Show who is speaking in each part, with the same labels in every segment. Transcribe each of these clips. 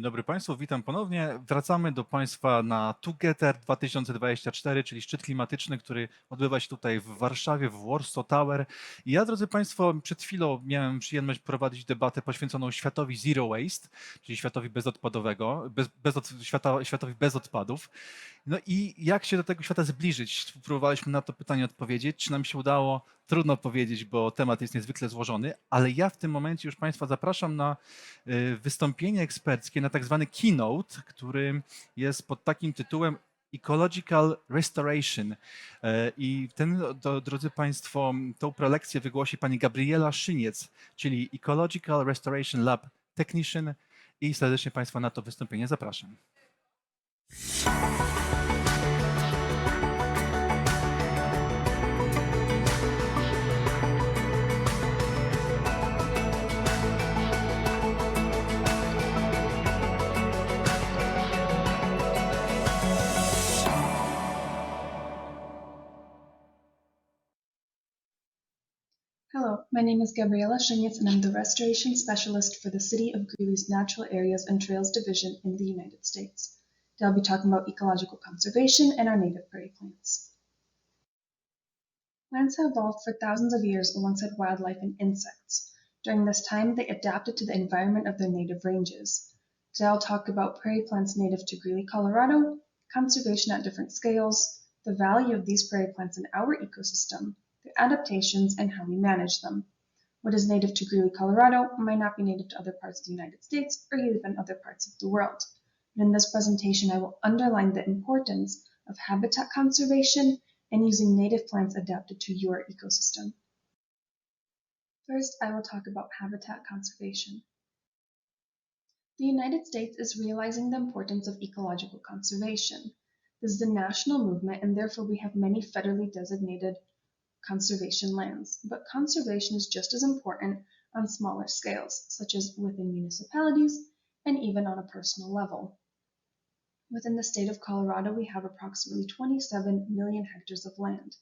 Speaker 1: Dzień dobry Państwu, witam ponownie. Wracamy do Państwa na Together 2024, czyli szczyt klimatyczny, który odbywa się tutaj w Warszawie, w Warsaw Tower. I ja, drodzy Państwo, przed chwilą miałem przyjemność prowadzić debatę poświęconą światowi Zero Waste, czyli światowi bezodpadowego, bez, bez, świata, światowi bez odpadów. No i jak się do tego świata zbliżyć? Próbowaliśmy na to pytanie odpowiedzieć. Czy nam się udało? Trudno powiedzieć, bo temat jest niezwykle złożony, ale ja w tym momencie już Państwa zapraszam na y, wystąpienie eksperckie, na tak zwany keynote, który jest pod takim tytułem Ecological Restoration. E, I ten, to, drodzy Państwo, tą prelekcję wygłosi pani Gabriela Szyniec, czyli Ecological Restoration Lab Technician i serdecznie Państwa na to wystąpienie zapraszam.
Speaker 2: Hello, my name is Gabriela Shinitz and I'm the Restoration Specialist for the City of Greeley's Natural Areas and Trails Division in the United States. Today I'll be talking about ecological conservation and our native prairie plants. Plants have evolved for thousands of years alongside wildlife and insects. During this time, they adapted to the environment of their native ranges. Today I'll talk about prairie plants native to Greeley, Colorado, conservation at different scales, the value of these prairie plants in our ecosystem, their adaptations, and how we manage them. What is native to Greeley, Colorado might not be native to other parts of the United States or even other parts of the world. In this presentation, I will underline the importance of habitat conservation and using native plants adapted to your ecosystem. First, I will talk about habitat conservation. The United States is realizing the importance of ecological conservation. This is a national movement, and therefore we have many federally designated conservation lands. But conservation is just as important on smaller scales, such as within municipalities and even on a personal level. Within the state of Colorado, we have approximately 27 million hectares of land.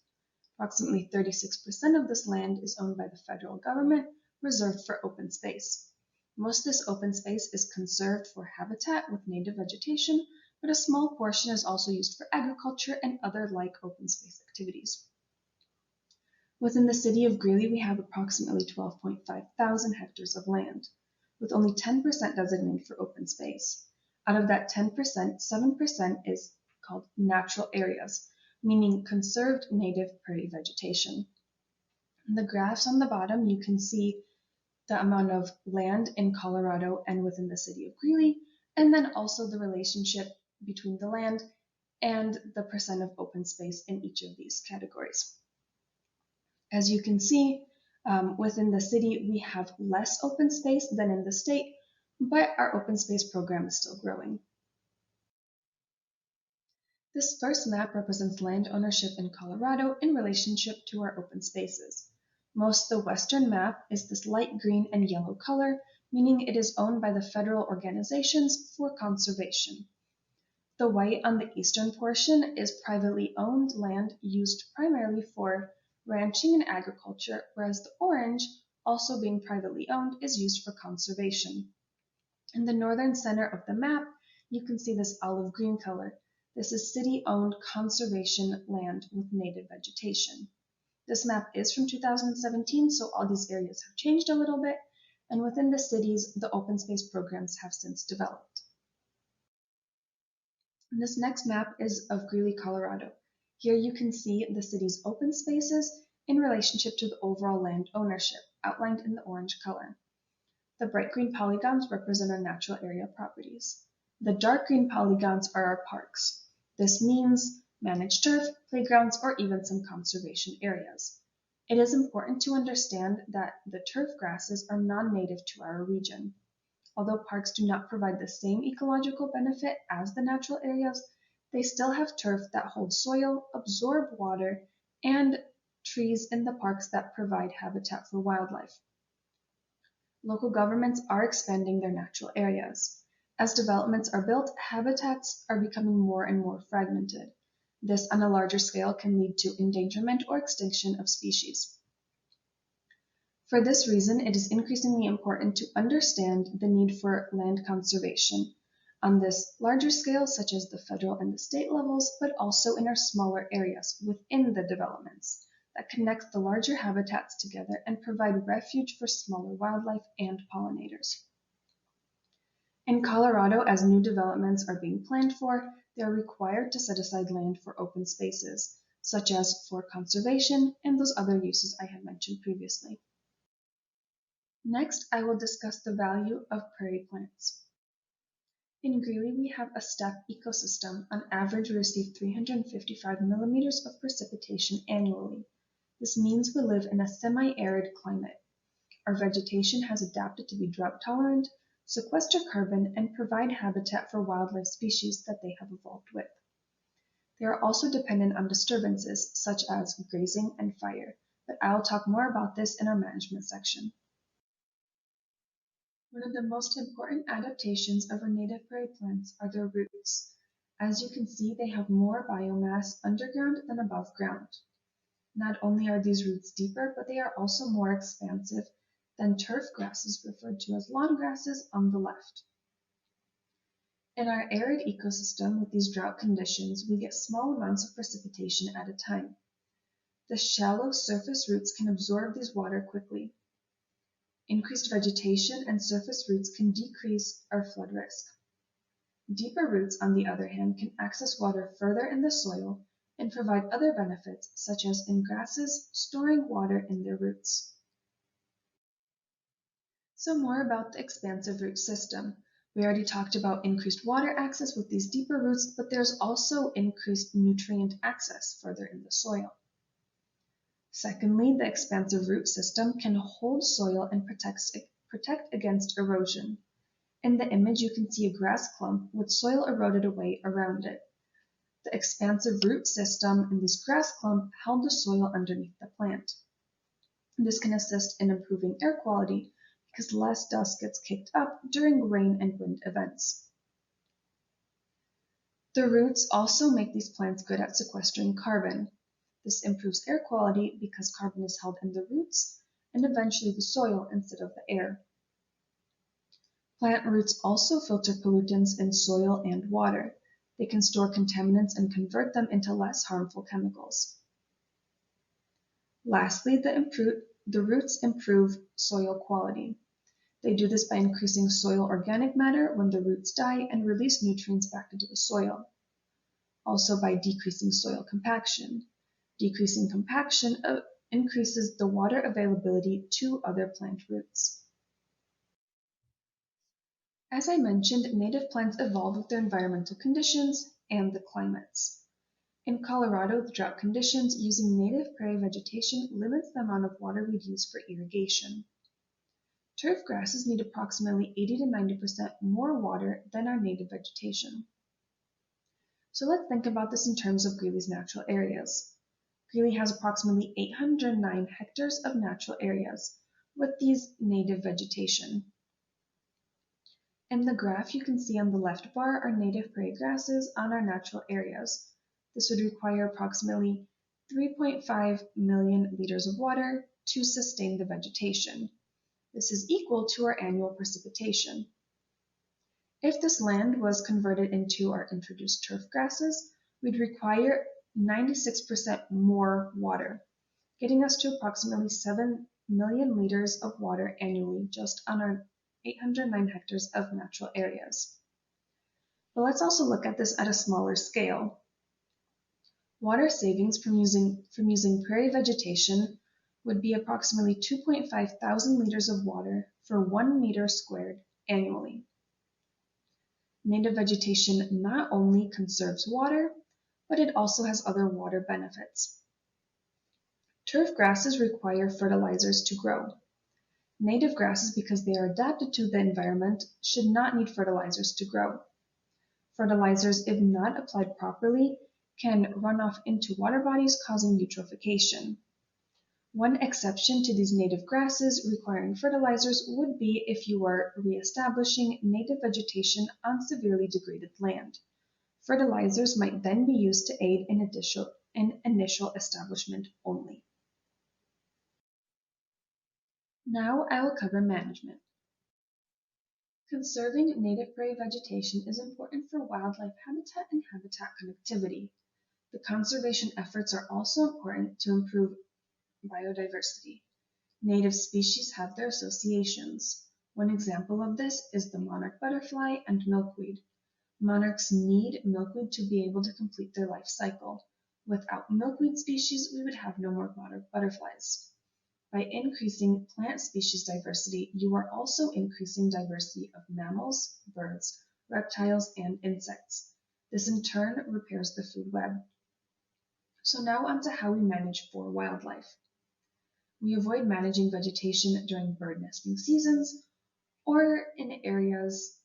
Speaker 2: Approximately 36% of this land is owned by the federal government, reserved for open space. Most of this open space is conserved for habitat with native vegetation, but a small portion is also used for agriculture and other like open space activities. Within the city of Greeley, we have approximately 12.5 thousand hectares of land, with only 10% designated for open space. Out of that 10%, 7% is called natural areas, meaning conserved native prairie vegetation. In the graphs on the bottom, you can see the amount of land in Colorado and within the city of Greeley, and then also the relationship between the land and the percent of open space in each of these categories. As you can see, um, within the city, we have less open space than in the state, but our open space program is still growing. This first map represents land ownership in Colorado in relationship to our open spaces. Most of the western map is this light green and yellow color, meaning it is owned by the federal organizations for conservation. The white on the eastern portion is privately owned land used primarily for ranching and agriculture, whereas the orange, also being privately owned, is used for conservation. In the northern center of the map, you can see this olive green color. This is city-owned conservation land with native vegetation. This map is from 2017, so all these areas have changed a little bit, and within the cities, the open space programs have since developed. This next map is of Greeley, Colorado. Here you can see the city's open spaces in relationship to the overall land ownership, outlined in the orange color. The bright green polygons represent our natural area properties. The dark green polygons are our parks. This means managed turf, playgrounds, or even some conservation areas. It is important to understand that the turf grasses are non-native to our region. Although parks do not provide the same ecological benefit as the natural areas, they still have turf that holds soil, absorb water, and trees in the parks that provide habitat for wildlife. Local governments are expanding their natural areas. As developments are built, habitats are becoming more and more fragmented. This on a larger scale can lead to endangerment or extinction of species. For this reason, it is increasingly important to understand the need for land conservation, on this larger scale, such as the federal and the state levels, but also in our smaller areas within the developments that connect the larger habitats together and provide refuge for smaller wildlife and pollinators. In Colorado, as new developments are being planned for, they are required to set aside land for open spaces, such as for conservation and those other uses I had mentioned previously. Next, I will discuss the value of prairie plants. In Greeley, we have a steppe ecosystem. On average, we receive 355 millimeters of precipitation annually. This means we live in a semi-arid climate. Our vegetation has adapted to be drought tolerant, sequester carbon, and provide habitat for wildlife species that they have evolved with. They are also dependent on disturbances such as grazing and fire, but I will talk more about this in our management section. One of the most important adaptations of our native prairie plants are their roots. As you can see, they have more biomass underground than above ground. Not only are these roots deeper, but they are also more expansive than turf grasses referred to as lawn grasses on the left. In our arid ecosystem with these drought conditions, we get small amounts of precipitation at a time. The shallow surface roots can absorb these water quickly. Increased vegetation and surface roots can decrease our flood risk. Deeper roots, on the other hand, can access water further in the soil and provide other benefits, such as in grasses storing water in their roots. So more about the expansive root system. We already talked about increased water access with these deeper roots, but there's also increased nutrient access further in the soil. Secondly, the expansive root system can hold soil and protects, protect against erosion. In the image, you can see a grass clump with soil eroded away around it. The expansive root system in this grass clump held the soil underneath the plant. This can assist in improving air quality because less dust gets kicked up during rain and wind events. The roots also make these plants good at sequestering carbon. This improves air quality because carbon is held in the roots and eventually the soil instead of the air. Plant roots also filter pollutants in soil and water. They can store contaminants and convert them into less harmful chemicals. Lastly, the, improve, the roots improve soil quality. They do this by increasing soil organic matter when the roots die and release nutrients back into the soil. Also by decreasing soil compaction. Decreasing compaction uh, increases the water availability to other plant roots. As I mentioned, native plants evolve with their environmental conditions and the climates. In Colorado, the drought conditions using native prairie vegetation limits the amount of water we'd use for irrigation. Turf grasses need approximately 80 to 90% more water than our native vegetation. So let's think about this in terms of Greeley's natural areas. Greeley has approximately 809 hectares of natural areas with these native vegetation. In the graph, you can see on the left bar are native prairie grasses on our natural areas. This would require approximately 3.5 million liters of water to sustain the vegetation. This is equal to our annual precipitation. If this land was converted into our introduced turf grasses, we'd require 96% more water, getting us to approximately 7 million liters of water annually just on our 809 hectares of natural areas. But let's also look at this at a smaller scale. Water savings from using, from using prairie vegetation would be approximately 2.5 thousand liters of water for one meter squared annually. Native vegetation not only conserves water, but it also has other water benefits. Turf grasses require fertilizers to grow. Native grasses, because they are adapted to the environment, should not need fertilizers to grow. Fertilizers, if not applied properly, can run off into water bodies causing eutrophication. One exception to these native grasses requiring fertilizers would be if you are reestablishing native vegetation on severely degraded land. Fertilizers might then be used to aid in, initial, in initial establishment only. Now I will cover management. Conserving native prairie vegetation is important for wildlife habitat and habitat connectivity. The conservation efforts are also important to improve biodiversity. Native species have their associations. One example of this is the monarch butterfly and milkweed. Monarchs need milkweed to be able to complete their life cycle. Without milkweed species, we would have no more monarch butterflies. By increasing plant species diversity, you are also increasing diversity of mammals, birds, reptiles, and insects. This in turn repairs the food web. So now on to how we manage for wildlife. We avoid managing vegetation during bird nesting seasons or in areas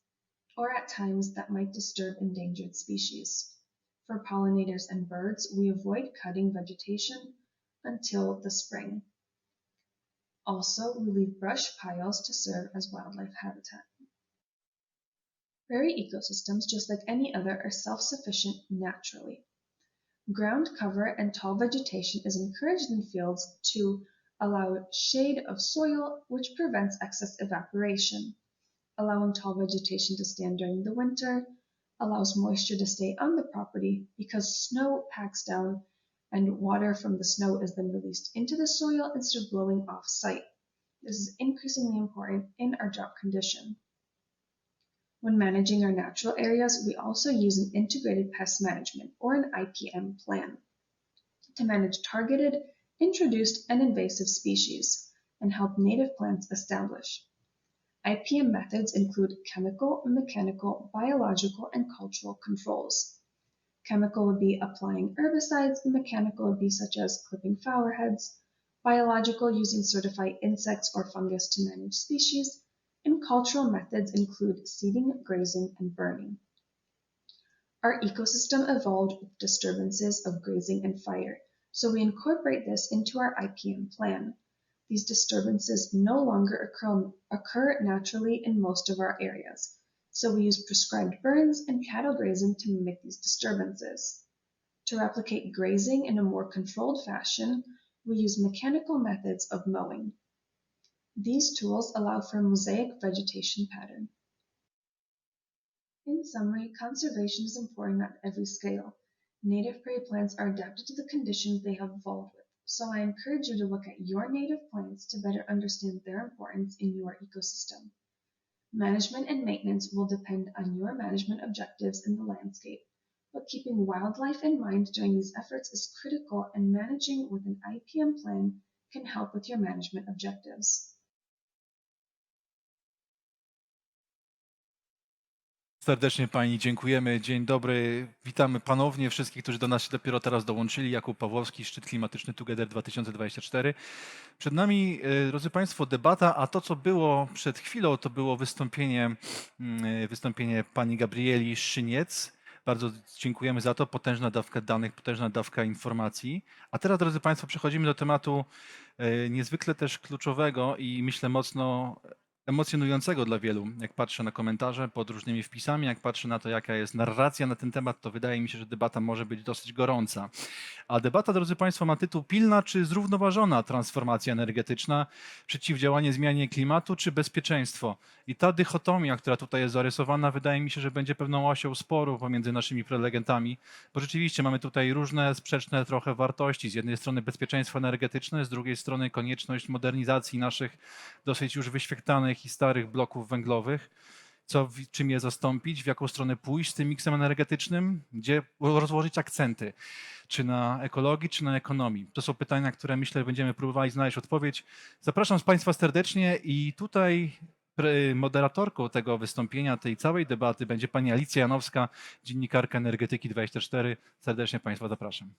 Speaker 2: or at times that might disturb endangered species. For pollinators and birds, we avoid cutting vegetation until the spring. Also, we leave brush piles to serve as wildlife habitat. Prairie ecosystems, just like any other, are self-sufficient naturally. Ground cover and tall vegetation is encouraged in fields to allow shade of soil, which prevents excess evaporation. Allowing tall vegetation to stand during the winter allows moisture to stay on the property because snow packs down and water from the snow is then released into the soil instead of blowing off site. This is increasingly important in our drought condition. When managing our natural areas, we also use an integrated pest management or an IPM plan to manage targeted, introduced, and invasive species and help native plants establish. IPM methods include chemical, mechanical, biological, and cultural controls. Chemical would be applying herbicides, mechanical would be such as clipping flower heads, biological using certified insects or fungus to manage species, and cultural methods include seeding, grazing, and burning. Our ecosystem evolved with disturbances of grazing and fire, so we incorporate this into our IPM plan. These disturbances no longer occur, occur naturally in most of our areas, so we use prescribed burns and cattle grazing to mimic these disturbances. To replicate grazing in a more controlled fashion, we use mechanical methods of mowing. These tools allow for a mosaic vegetation pattern. In summary, conservation is important at every scale. Native prairie plants are adapted to the conditions they have evolved with, so I encourage you to look at your native plants to better understand their importance in your ecosystem. Management and maintenance will depend on your management objectives in the landscape, but keeping wildlife in mind during these efforts is critical and managing with an IPM plan can help with your management objectives.
Speaker 1: Serdecznie Pani dziękujemy. Dzień dobry. Witamy ponownie wszystkich, którzy do nas się dopiero teraz dołączyli. Jakub Pawłowski, Szczyt Klimatyczny Together 2024. Przed nami, e, drodzy Państwo, debata, a to, co było przed chwilą, to było wystąpienie, mm, e, wystąpienie Pani Gabrieli Szyniec. Bardzo dziękujemy za to. Potężna dawka danych, potężna dawka informacji. A teraz, drodzy Państwo, przechodzimy do tematu e, niezwykle też kluczowego i myślę mocno emocjonującego dla wielu. Jak patrzę na komentarze pod różnymi wpisami, jak patrzę na to, jaka jest narracja na ten temat, to wydaje mi się, że debata może być dosyć gorąca. A debata, drodzy Państwo, ma tytuł Pilna czy zrównoważona transformacja energetyczna, przeciwdziałanie zmianie klimatu czy bezpieczeństwo? I ta dychotomia, która tutaj jest zarysowana, wydaje mi się, że będzie pewną osią sporu pomiędzy naszymi prelegentami, bo rzeczywiście mamy tutaj różne sprzeczne trochę wartości. Z jednej strony bezpieczeństwo energetyczne, z drugiej strony konieczność modernizacji naszych dosyć już wyświetlanych i starych bloków węglowych. Co, czym je zastąpić, w jaką stronę pójść z tym miksem energetycznym, gdzie rozłożyć akcenty, czy na ekologii, czy na ekonomii. To są pytania, które myślę będziemy próbowali znaleźć odpowiedź. Zapraszam z Państwa serdecznie i tutaj moderatorką tego wystąpienia, tej całej debaty będzie pani Alicja Janowska, dziennikarka Energetyki 24. Serdecznie Państwa zapraszam.